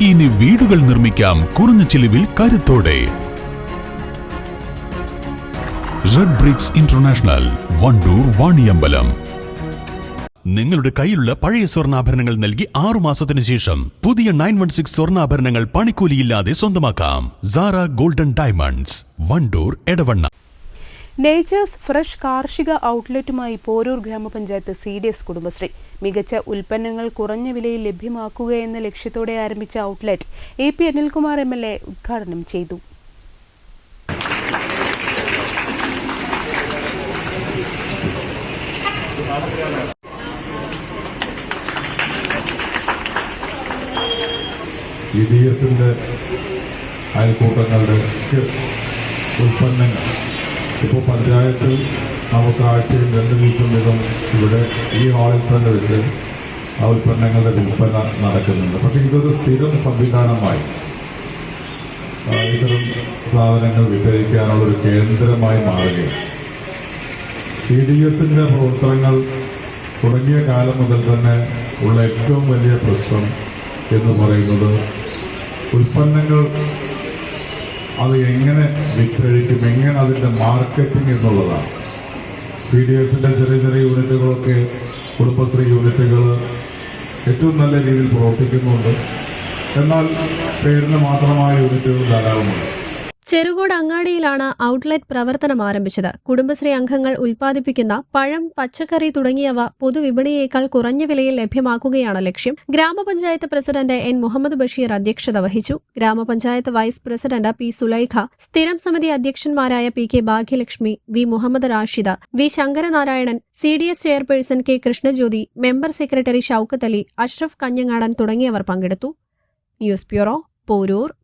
ഇനി വീടുകൾ നിർമ്മിക്കാം കുറഞ്ഞ ചിലവിൽ കരുത്തോടെ. Red bricks international Wandoor Vaniyambalam. നിങ്ങളുടെ കയ്യിലുള്ള പഴയ സ്വർണാഭരണങ്ങൾ നൽകി ആറു മാസത്തിന് ശേഷം പുതിയ നയൻ വൺ സിക്സ് സ്വർണാഭരണങ്ങൾ പണിക്കൂലിയില്ലാതെ സ്വന്തമാക്കാം. Zara golden diamonds Wandoor Edavanna. Nature's fresh കാർഷിക ഔട്ട്ലെറ്റുമായി പോരൂർ ഗ്രാമപഞ്ചായത്ത് സി ഡി എസ് കുടുംബശ്രീ. മികച്ച ഉൽപ്പന്നങ്ങൾ കുറഞ്ഞ വിലയിൽ ലഭ്യമാക്കുക എന്ന ലക്ഷ്യത്തോടെ ആരംഭിച്ച outlet A P Anilkumar M L A ഉദ്ഘാടനം ചെയ്തു. ഡി അയൽക്കൂട്ടങ്ങളുടെ ഉൽപ്പന്നങ്ങൾ ഇപ്പോൾ പഞ്ചായത്ത് നമുക്ക് ആഴ്ചയിൽ രണ്ട് ദിവസം വീതം ഇവിടെ ഈ ഹാളിൽ തന്നെ വെച്ച് ആ ഉൽപ്പന്നങ്ങളുടെ വിൽപ്പന നടക്കുന്നുണ്ട്. പക്ഷെ ഇതൊരു സ്ഥിരം സംവിധാനമായി ഇത്തരം സാധനങ്ങൾ വിറ്റഴിക്കാനുള്ള ഒരു കേന്ദ്രമായി മാറുകയാണ്. സി ഡി എസിന്റെ പ്രവർത്തനങ്ങൾ തുടങ്ങിയ കാലം മുതൽ തന്നെ ഉള്ള ഏറ്റവും വലിയ പ്രശ്നം എന്ന് പറയുന്നത് ഉൽപ്പന്നങ്ങൾ അത് എങ്ങനെ വിറ്റഴിക്കും എങ്ങനെ അതിന്റെ മാർക്കറ്റിംഗ് എന്നുള്ളതാണ്. പി ഡി എഫിന്റെ ചെറിയ ചെറിയ യൂണിറ്റുകളൊക്കെ കുടുംബശ്രീ യൂണിറ്റുകൾ ഏറ്റവും നല്ല രീതിയിൽ പ്രവർത്തിക്കുന്നുണ്ട്. എന്നാൽ പേരിന് മാത്രമായ യൂണിറ്റുകൾ ധാരാളമുണ്ട്. ചെറുകോട് അങ്ങാടിയിലാണ് ഔട്ട്ലെറ്റ് പ്രവർത്തനം ആരംഭിച്ചത്. കുടുംബശ്രീ അംഗങ്ങൾ ഉൽപ്പാദിപ്പിക്കുന്ന പഴം പച്ചക്കറി തുടങ്ങിയവ പൊതുവിപണിയേക്കാൾ കുറഞ്ഞ വിലയിൽ ലഭ്യമാക്കുകയാണ് ലക്ഷ്യം. ഗ്രാമപഞ്ചായത്ത് പ്രസിഡന്റ് എൻ. മുഹമ്മദ് ബഷീർ അധ്യക്ഷത വഹിച്ചു. ഗ്രാമപഞ്ചായത്ത് വൈസ് പ്രസിഡന്റ് പി. സുലൈഖ സ്ഥിരം സമിതി അധ്യക്ഷന്മാരായ P. K. Bhagyalakshmi V. Muhammed Rashida V. Sankaranarayanan C. D. S. Chairperson K. Krishnajyothi member secretary Shoukath Ali Ashraf Kanjangadan തുടങ്ങിയവർ പങ്കെടുത്തു. News bureau Porur.